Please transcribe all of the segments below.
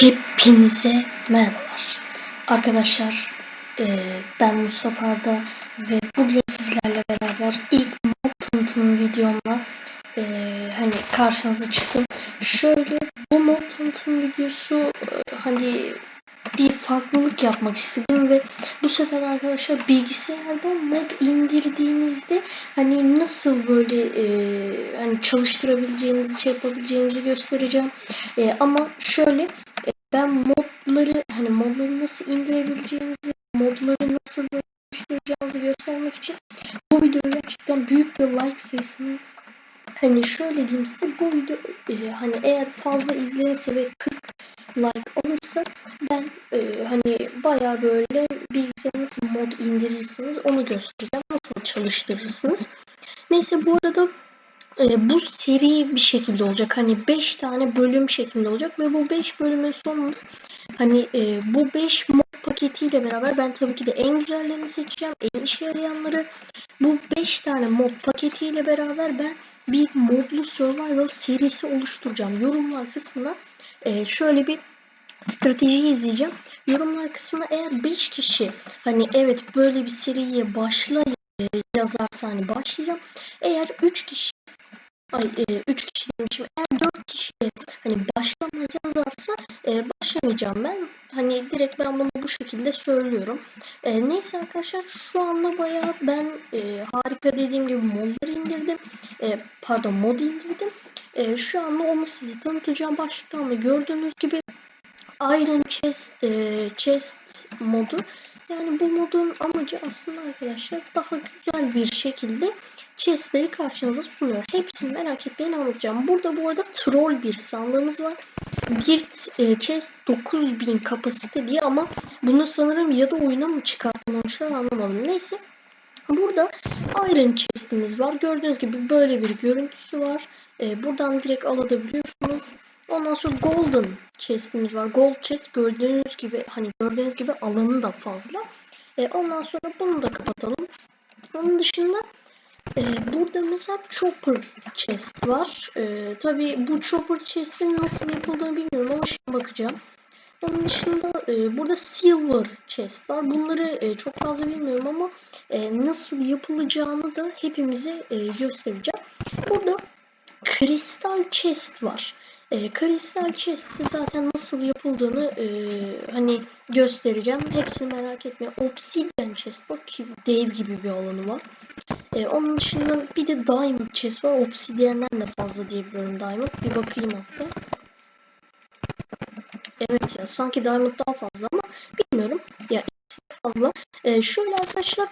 Hepinize merhabalar. Arkadaşlar eee, ben Mustafa Arda ve bugün sizlerle beraber ilk mod tanıtım videomla eee, hani karşınıza çıktım. Şöyle bu mod tanıtım videosu eee, hani bir farklılık yapmak istedim ve bu sefer arkadaşlar bilgisayardan mod indirdiğinizde hani nasıl böyle eee, hani çalıştırabileceğinizi, şey yapabileceğinizi göstereceğim. Eee, ama şöyle e, ben modları hani modları nasıl indirebileceğinizi, modları nasıl böyle çalıştıracağınızı göstermek için bu videoya gerçekten büyük bir like sayısının hani şöyle diyeyim size bu video e, hani eğer fazla izlenirse ve 40 like alırsa ben e, hani baya böyle bilgisayara nasıl mod indirirsiniz onu göstereceğim. Nasıl çalıştırırsınız. Neyse bu arada e, bu seri bir şekilde olacak. Hani 5 tane bölüm şeklinde olacak ve bu 5 bölümün sonunda hani e, bu 5 mod paketiyle beraber ben tabii ki de en güzellerini seçeceğim. En işe yarayanları bu 5 tane mod paketiyle beraber ben bir modlu survival serisi oluşturacağım. Yorumlar kısmına e, şöyle bir strateji izleyeceğim. Yorumlar kısmına eğer 5 kişi hani evet böyle bir seriye başla e, yazarsa hani başlayacağım. Eğer 3 kişi ay 3 kişi demişim. Eğer 4 kişi hani başlama yazarsa e, başlamayacağım ben. Hani direkt ben bunu bu şekilde söylüyorum. E, neyse arkadaşlar şu anda bayağı ben e, harika dediğim gibi modları indirdim. E, pardon mod indirdim. E, şu anda onu size tanıtacağım. Başlıktan da gördüğünüz gibi Iron Chest, e, Chest modu. Yani bu modun amacı aslında arkadaşlar daha güzel bir şekilde chestleri karşınıza sunuyor. Hepsini merak etmeyin anlatacağım. Burada bu arada troll bir sandığımız var. Bir e, chest 9000 kapasite diye ama bunu sanırım ya da oyuna mı çıkartmamışlar anlamadım. Neyse. Burada Iron Chest'imiz var. Gördüğünüz gibi böyle bir görüntüsü var. E, buradan direkt alabiliyorsunuz. Ondan sonra Golden Chest'imiz var. Gold Chest gördüğünüz gibi hani gördüğünüz gibi alanı da fazla. E, ondan sonra bunu da kapatalım. Onun dışında ee, burada mesela chopper chest var. Ee, Tabi bu chopper chest'in nasıl yapıldığını bilmiyorum ama şimdi bakacağım. Onun dışında e, burada silver chest var. Bunları e, çok fazla bilmiyorum ama e, nasıl yapılacağını da hepimize e, göstereceğim. Burada kristal chest var. E, kristal chest'te zaten nasıl yapıldığını e, hani göstereceğim. Hepsini merak etmeyin. Obsidian chest var ki dev gibi bir alanı var. E, onun dışında bir de Diamond Chest var. Obsidian'den de fazla diyebiliyorum Diamond. Bir bakayım hatta. Evet ya sanki Diamond daha fazla ama bilmiyorum. Ya fazla. E, şöyle arkadaşlar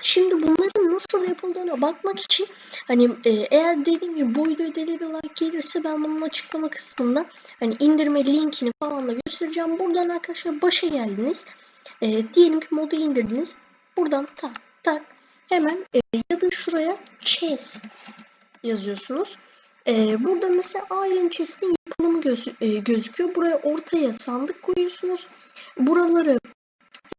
Şimdi bunların nasıl yapıldığına bakmak için hani e, eğer dediğim gibi bu videoya deli bir like gelirse ben bunun açıklama kısmında hani indirme linkini falan da göstereceğim. Buradan arkadaşlar başa geldiniz. E, diyelim ki modu indirdiniz. Buradan tak tak hemen e, ya da şuraya chest yazıyorsunuz. E, burada mesela Iron Chest'in yapılımı göz, e, gözüküyor. Buraya ortaya sandık koyuyorsunuz. Buraları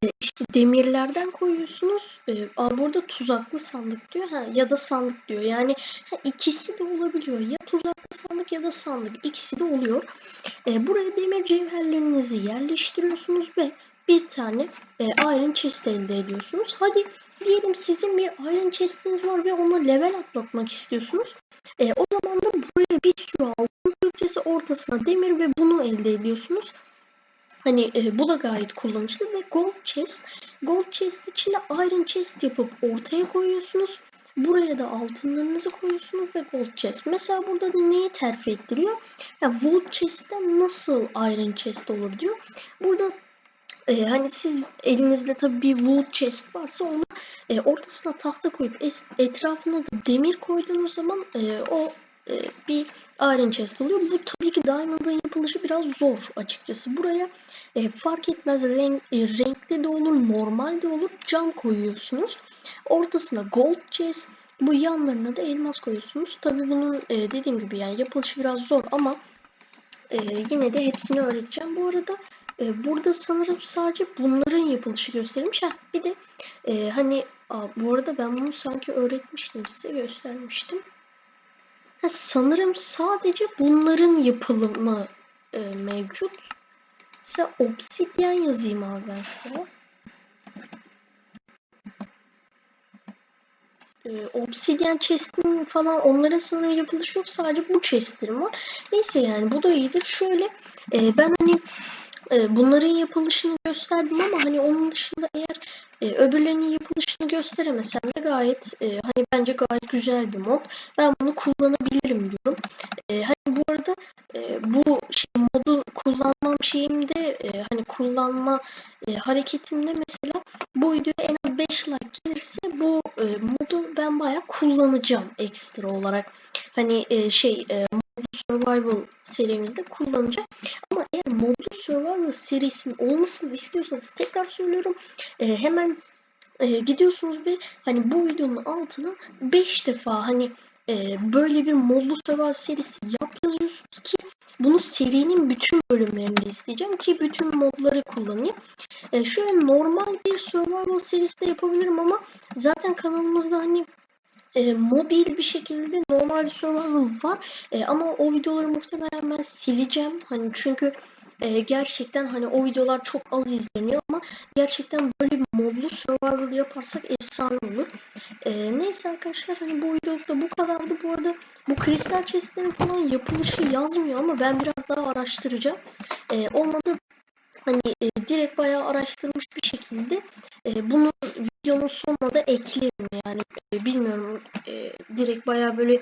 e, işte demirlerden koyuyorsunuz. E, aa, burada tuzaklı sandık diyor. Ha, ya da sandık diyor. Yani ha, ikisi de olabiliyor. Ya tuzaklı sandık ya da sandık. İkisi de oluyor. E, buraya demir cevherlerinizi yerleştiriyorsunuz ve bir tane e, Iron Chest elde ediyorsunuz. Hadi diyelim sizin bir Iron Chest'iniz var ve onu level atlatmak istiyorsunuz. E, o zaman da buraya bir sürü altın külçesi ortasına demir ve bunu elde ediyorsunuz. Hani e, bu da gayet kullanışlı ve Gold Chest. Gold Chest içinde Iron Chest yapıp ortaya koyuyorsunuz. Buraya da altınlarınızı koyuyorsunuz ve Gold Chest. Mesela burada da neyi terfi ettiriyor? Ya, Gold Chest'ten nasıl Iron Chest olur diyor. Burada e, hani siz elinizde tabii bir wood chest varsa onu e, ortasına tahta koyup es, etrafına da demir koyduğunuz zaman e, o e, bir iron chest oluyor. Bu tabii ki diamond'ın yapılışı biraz zor açıkçası. Buraya e, fark etmez renk, e, renkli de olur, normal de olur cam koyuyorsunuz. Ortasına gold chest, bu yanlarına da elmas koyuyorsunuz. Tabii bunun e, dediğim gibi yani yapılışı biraz zor ama e, yine de hepsini öğreteceğim. Bu arada e, burada sanırım sadece bunların yapılışı gösterilmiş. Heh, bir de e, hani aa, bu arada ben bunu sanki öğretmiştim size göstermiştim. Ha, sanırım sadece bunların yapılımı e, mevcut. Mesela obsidyen yazayım abi ben şuraya. Ee, obsidyen chest'in falan onlara sanırım yapılışı yok. Sadece bu chest'lerim var. Neyse yani bu da iyidir. Şöyle e, ben hani e, bunların yapılışını gösterdim ama hani onun dışında eğer e, öbürlerinin yapılışını gösteremesem de gayet e, hani bence gayet güzel bir mod. Ben bunu kullanabilirim diyorum. E, hani bu arada bu şey modu kullanmam şeyimde hani kullanma hareketimde mesela bu videoya en az 5 like gelirse bu modu ben bayağı kullanacağım ekstra olarak. Hani şey survival serimizde kullanacağım. Ama eğer modlu survival serisinin olmasını istiyorsanız tekrar söylüyorum. E, hemen e, gidiyorsunuz ve hani bu videonun altına 5 defa hani e, böyle bir modlu survival serisi yap yazıyorsunuz ki bunu serinin bütün bölümlerinde isteyeceğim ki bütün modları kullanayım. E, şöyle normal bir survival serisi de yapabilirim ama zaten kanalımızda hani e, mobil bir şekilde normal survival var. E, ama o videoları muhtemelen ben sileceğim. Hani çünkü e, gerçekten hani o videolar çok az izleniyor ama gerçekten böyle modlu survival yaparsak efsane olur. E, neyse arkadaşlar hani bu videoda bu kadardı. Bu arada bu kristal chestlerin falan yapılışı yazmıyor ama ben biraz daha araştıracağım. E, olmadı hani e, direkt bayağı araştırmış bir şekilde e, bunu videonun sonuna da eklerim yani e, bilmiyorum e, direkt bayağı böyle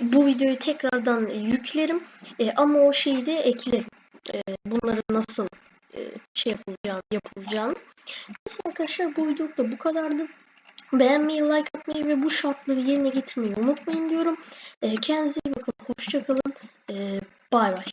bu videoyu tekrardan yüklerim. E, ama o şeyi de eklerim. E, bunları nasıl e, şey yapılacağını yapılacağını. Neyse arkadaşlar bu video da bu kadardı. Beğenmeyi like atmayı ve bu şartları yerine getirmeyi unutmayın diyorum. E, kendinize iyi bakın hoşçakalın e, bay bay